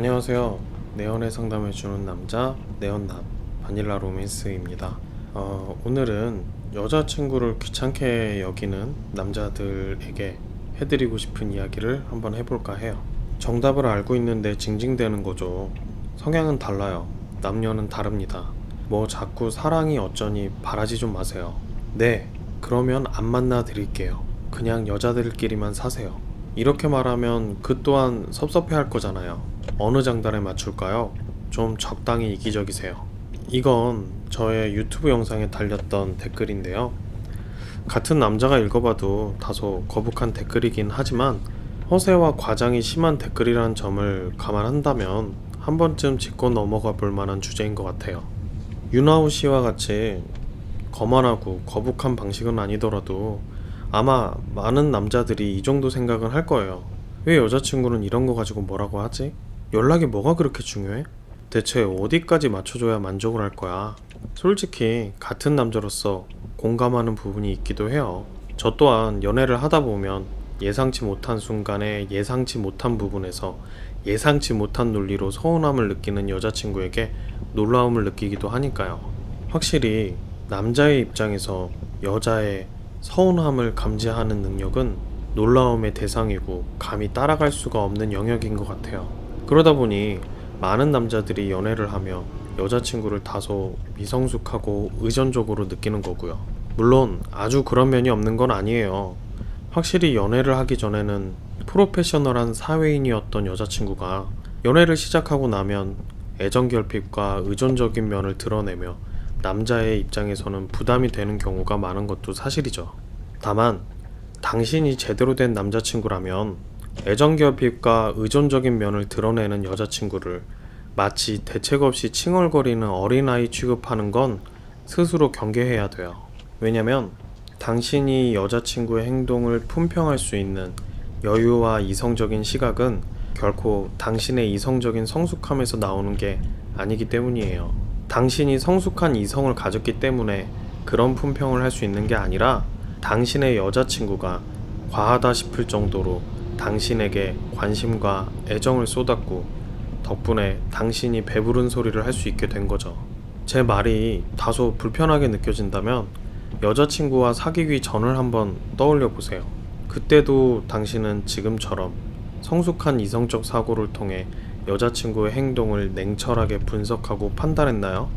안녕하세요. 내연애 상담해주는 남자 내연남 바닐라 로맨스입니다. 어, 오늘은 여자친구를 귀찮게 여기는 남자들에게 해드리고 싶은 이야기를 한번 해볼까 해요. 정답을 알고 있는데 징징대는 거죠. 성향은 달라요. 남녀는 다릅니다. 뭐 자꾸 사랑이 어쩌니 바라지 좀 마세요. 네, 그러면 안 만나 드릴게요. 그냥 여자들끼리만 사세요. 이렇게 말하면 그 또한 섭섭해 할 거잖아요. 어느 장단에 맞출까요? 좀 적당히 이기적이세요. 이건 저의 유튜브 영상에 달렸던 댓글인데요. 같은 남자가 읽어봐도 다소 거북한 댓글이긴 하지만 허세와 과장이 심한 댓글이라는 점을 감안한다면 한 번쯤 짚고 넘어가 볼 만한 주제인 것 같아요. 윤하우 씨와 같이 거만하고 거북한 방식은 아니더라도 아마 많은 남자들이 이 정도 생각은 할 거예요. 왜 여자친구는 이런 거 가지고 뭐라고 하지? 연락이 뭐가 그렇게 중요해? 대체 어디까지 맞춰줘야 만족을 할 거야? 솔직히 같은 남자로서 공감하는 부분이 있기도 해요. 저 또한 연애를 하다 보면 예상치 못한 순간에 예상치 못한 부분에서 예상치 못한 논리로 서운함을 느끼는 여자친구에게 놀라움을 느끼기도 하니까요. 확실히 남자의 입장에서 여자의 서운함을 감지하는 능력은 놀라움의 대상이고 감히 따라갈 수가 없는 영역인 것 같아요. 그러다 보니 많은 남자들이 연애를 하며 여자친구를 다소 미성숙하고 의존적으로 느끼는 거고요. 물론 아주 그런 면이 없는 건 아니에요. 확실히 연애를 하기 전에는 프로페셔널한 사회인이었던 여자친구가 연애를 시작하고 나면 애정결핍과 의존적인 면을 드러내며 남자의 입장에서는 부담이 되는 경우가 많은 것도 사실이죠. 다만 당신이 제대로 된 남자친구라면 애정결핍과 의존적인 면을 드러내는 여자친구를 마치 대책 없이 칭얼거리는 어린아이 취급하는 건 스스로 경계해야 돼요. 왜냐면 당신이 여자친구의 행동을 품평할 수 있는 여유와 이성적인 시각은 결코 당신의 이성적인 성숙함에서 나오는 게 아니기 때문이에요. 당신이 성숙한 이성을 가졌기 때문에 그런 품평을 할 수 있는 게 아니라 당신의 여자친구가 과하다 싶을 정도로 당신에게 관심과 애정을 쏟았고 덕분에 당신이 배부른 소리를 할 수 있게 된 거죠. 제 말이 다소 불편하게 느껴진다면 여자친구와 사귀기 전을 한번 떠올려 보세요. 그때도 당신은 지금처럼 성숙한 이성적 사고를 통해 여자친구의 행동을 냉철하게 분석하고 판단했나요?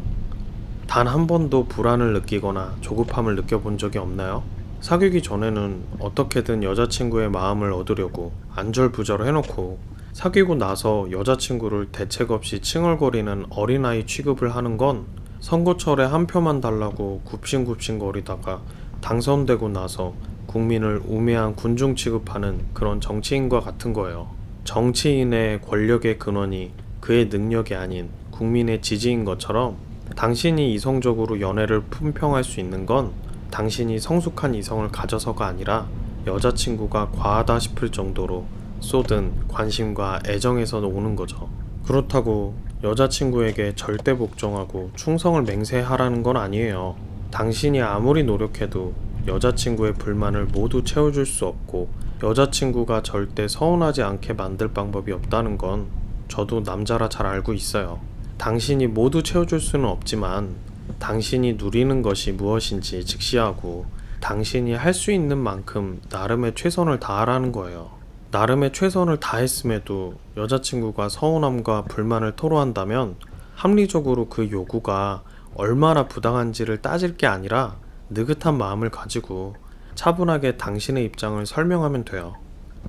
단 한 번도 불안을 느끼거나 조급함을 느껴본 적이 없나요? 사귀기 전에는 어떻게든 여자친구의 마음을 얻으려고 안절부절 해놓고 사귀고 나서 여자친구를 대책 없이 칭얼거리는 어린아이 취급을 하는 건 선거철에 한 표만 달라고 굽신굽신거리다가 당선되고 나서 국민을 우매한 군중 취급하는 그런 정치인과 같은 거예요. 정치인의 권력의 근원이 그의 능력이 아닌 국민의 지지인 것처럼 당신이 이성적으로 연애를 품평할 수 있는 건 당신이 성숙한 이성을 가져서가 아니라 여자친구가 과하다 싶을 정도로 쏟은 관심과 애정에서 오는 거죠. 그렇다고 여자친구에게 절대 복종하고 충성을 맹세하라는 건 아니에요. 당신이 아무리 노력해도 여자친구의 불만을 모두 채워줄 수 없고 여자친구가 절대 서운하지 않게 만들 방법이 없다는 건 저도 남자라 잘 알고 있어요. 당신이 모두 채워줄 수는 없지만 당신이 누리는 것이 무엇인지 직시하고 당신이 할 수 있는 만큼 나름의 최선을 다하라는 거예요. 나름의 최선을 다했음에도 여자친구가 서운함과 불만을 토로한다면 합리적으로 그 요구가 얼마나 부당한지를 따질 게 아니라 느긋한 마음을 가지고 차분하게 당신의 입장을 설명하면 돼요.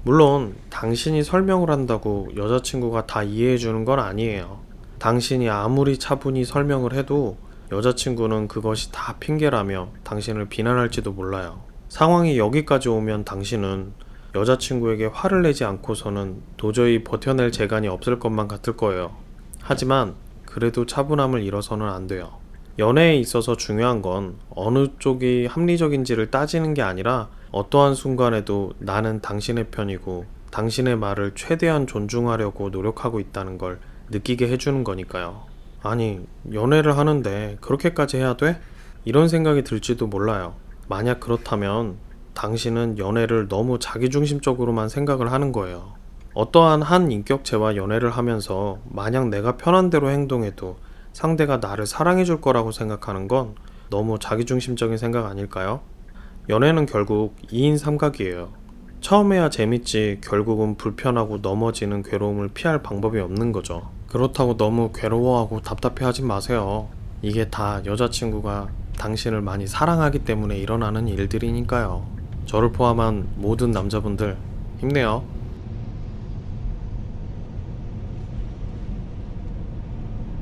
물론 당신이 설명을 한다고 여자친구가 다 이해해 주는 건 아니에요. 당신이 아무리 차분히 설명을 해도 여자친구는 그것이 다 핑계라며 당신을 비난할지도 몰라요. 상황이 여기까지 오면 당신은 여자친구에게 화를 내지 않고서는 도저히 버텨낼 재간이 없을 것만 같을 거예요. 하지만 그래도 차분함을 잃어서는 안 돼요. 연애에 있어서 중요한 건 어느 쪽이 합리적인지를 따지는 게 아니라 어떠한 순간에도 나는 당신의 편이고 당신의 말을 최대한 존중하려고 노력하고 있다는 걸 느끼게 해주는 거니까요. 아니, 연애를 하는데 그렇게까지 해야 돼? 이런 생각이 들지도 몰라요. 만약 그렇다면 당신은 연애를 너무 자기중심적으로만 생각을 하는 거예요. 어떠한 한 인격체와 연애를 하면서 마냥 내가 편한 대로 행동해도 상대가 나를 사랑해 줄 거라고 생각하는 건 너무 자기중심적인 생각 아닐까요? 연애는 결국 2인 삼각이에요. 처음에야 재밌지 결국은 불편하고 넘어지는 괴로움을 피할 방법이 없는 거죠. 그렇다고 너무 괴로워하고 답답해 하지 마세요. 이게 다 여자친구가 당신을 많이 사랑하기 때문에 일어나는 일들이니까요. 저를 포함한 모든 남자분들 힘내요.